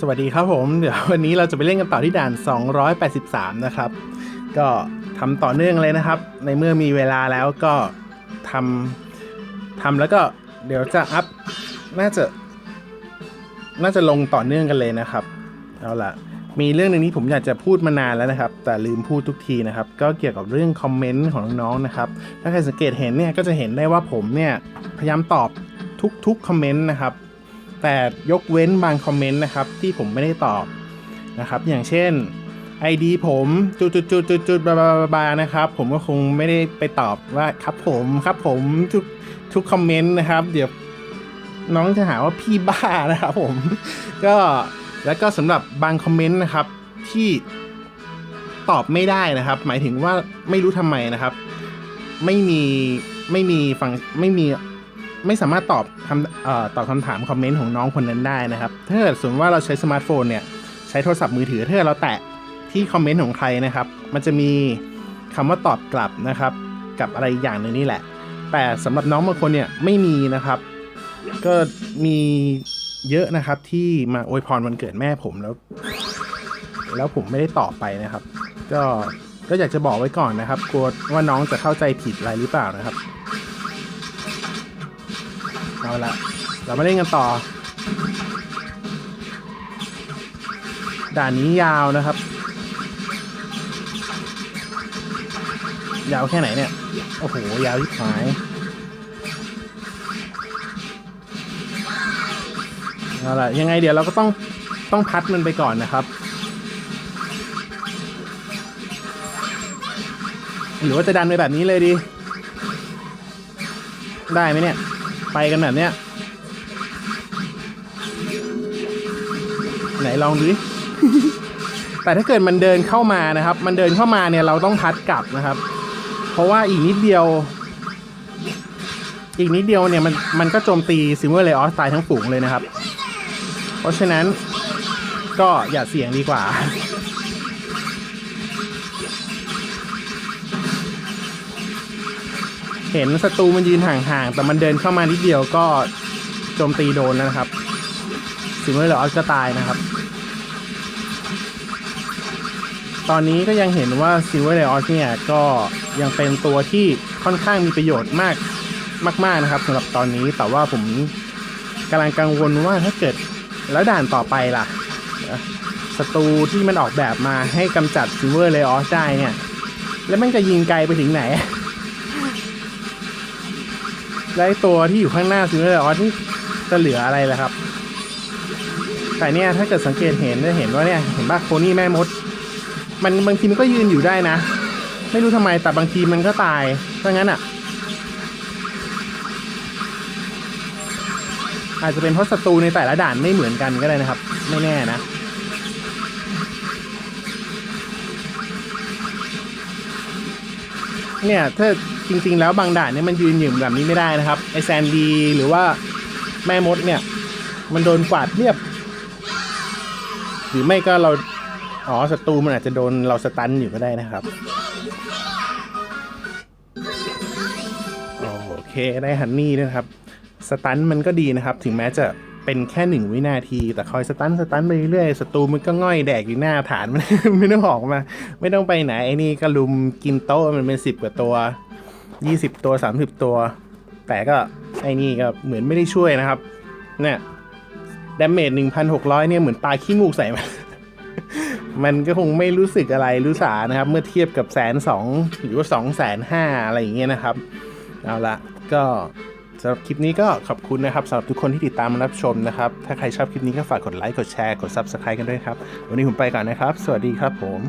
สวัสดีครับผม เดี๋ยววันนี้เราจะไปเล่นกันต่อที่ด่าน 283 นะครับ ก็ทำต่อเนื่องเลยนะครับ ในเมื่อมีเวลาแล้วก็ทำทำแล้วก็เดี๋ยวจะอัพน่าจะ น่าจะลงต่อเนื่องกันเลยนะครับ เอาล่ะ มีเรื่องหนึ่งที่ผมอยากจะพูดมานานแล้วนะครับ แต่ลืมพูดทุกทีนะครับ ก็เกี่ยวกับเรื่องคอมเมนต์ของน้องๆนะครับ ถ้าใครสังเกตเห็นเนี่ยก็จะเห็นได้ว่าผมเนี่ยพยายามตอบทุกๆคอมเมนต์นะครับ แต่ยกเว้นบางคอมเมนต์นะครับที่ผมไม่ได้ตอบนะครับ อย่างเช่น ID ผมจุดจุดจุดจุดจุดบาบาบาบานะครับ ผมก็คงไม่ได้ไปตอบว่าครับผมครับผมทุกทุกคอมเมนต์นะครับ เดี๋ยวน้องจะหาว่าพี่บ้านะครับผม ก็แล้วก็สำหรับบางคอมเมนต์นะครับที่ตอบไม่ได้นะครับ หมายถึงว่าไม่รู้ทำไมนะครับ ไม่มีไม่มีฟังไม่มี ไม่สามารถตอบคำออตอบคำถามคอมเมนต์ของน้องคนนั้นได้นะครับ ถ้าเกิดสมมติว่าเราใช้สมาร์ทโฟนเนี่ยใช้โทรศัพท์มือถือถ้าเกิดเราแตะที่คอมเมนต์ของใครนะครับ มันจะมีคำว่าตอบกลับนะครับ กับอะไรอย่างหนึ่งนี่แหละ แต่สำหรับน้องบางคนเนี่ยไม่มีนะครับ ก็มีเยอะนะครับที่มาอวยพรวันเกิดแม่ผมแล้ว แล้วผมไม่ได้ตอบไปนะครับ ก็ก็อยากจะบอกไว้ก่อนนะครับ กลัวว่าน้องจะเข้าใจผิดอะไรหรือเปล่านะครับ เอาละเรามาเล่นกันต่อ ด่านนี้ยาวนะครับ ยาวแค่ไหนเนี่ย โอ้โห ยาวที่หายเอาละยังไงเดี๋ยวเราก็ต้องต้องพัดมันไปก่อนนะครับ หรือว่าจะดันไปแบบนี้เลยดี ได้ไหมเนี่ย ไปกันแบบเนี้ยไหนลองดูดิแต่ถ้าเกิดมันเดินเข้ามานะครับ มันเดินเข้ามาเนี่ยเราต้องพัดกลับนะครับ เพราะว่าอีกนิดเดียว อีกนิดเดียวเนี่ยมันมันก็โจมตีซิมเวอร์เลออสตายทั้งฝูงเลยนะครับ เพราะฉะนั้นก็อย่าเสี่ยงดีกว่า เห็นศัตรูมันยืนห่างๆ แต่มันเดินเข้ามานิดเดียวก็โจมตีโดนแล้วนะครับซิมเวอร์เลออสก็ตายนะครับ ตอนนี้ก็ยังเห็นว่าซิลเวอร์เลออสเนี่ยก็ยังเป็นตัวที่ค่อนข้างมีประโยชน์มากมาก ๆนะครับสำหรับตอนนี้แต่ว่าผมกำลังกังวลว่าถ้าเกิดแล้วด่านต่อไปล่ะนะศัตรูที่มันออกแบบมาให้กำจัดซิลเวอร์เลออสได้เนี่ย แล้วมันจะยิงไกลไปถึงไหน แล้วตัวที่อยู่ข้างหน้าซิลเวอร์เลออสนี่จะเหลืออะไรล่ะครับแต่เนี่ยถ้าเกิดสังเกตเห็นจะเห็นว่าเนี่ยเห็นป่ะโคนี่แม่มด มันบางทีมันก็ยืนอยู่ได้นะ ไม่รู้ทำไมแต่บางทีมันก็ตายเพราะงั้นอะ อาจจะเป็นเพราะศัตรูในแต่ละด่านไม่เหมือนกันก็ได้นะครับ ไม่แน่นะเนี่ยถ้า จริง ๆ แล้วบางด่านเนี่ยมันยืนอยู่แบบนี้ไม่ได้นะครับไอแซนดีหรือว่าแม่มดเนี่ย มันโดนกวาดเรียบ หรือไม่ก็เราอ๋อศัตรูมันอาจจะโดนเราสตันอยู่ก็ได้นะครับโอเคได้ฮันนี่ด้วยนะครับสตันมันก็ดีนะครับ ถึงแม้จะเป็นแค่หนึ่งวินาที แต่คอยสตันสตันไปเรื่อยศัตรูมันก็ง่อยแดกอยู่หน้าฐานมันไม่ต้องออกมา ไม่ต้องไปไหนไอ้นี่ก็ลุมกินโต๊ะมันเป็นสิบกว่าตัว ยี่สิบตัวสามสิบตัว แต่ก็ไอ้นี่ก็เหมือนไม่ได้ช่วยนะครับ เนี่ยดาเมจหนึ่งพันหกร้อยเนี่ยเหมือนปลาขี้มูกใส่มัน มันก็คงไม่รู้สึกอะไรรู้สานะครับ เมื่อเทียบกับแสนสองหรือว่าสองแสนห้าอะไรอย่างเงี้ยนะครับ เอาละก็สำหรับคลิปนี้ก็ขอบคุณนะครับสำหรับทุกคนที่ติดตามรับชมนะครับ ถ้าใครชอบคลิปนี้ก็ฝากกดไลค์ กดแชร์ กด Subscribe กันด้วยครับ วันนี้ผมไปก่อนนะครับ สวัสดีครับผม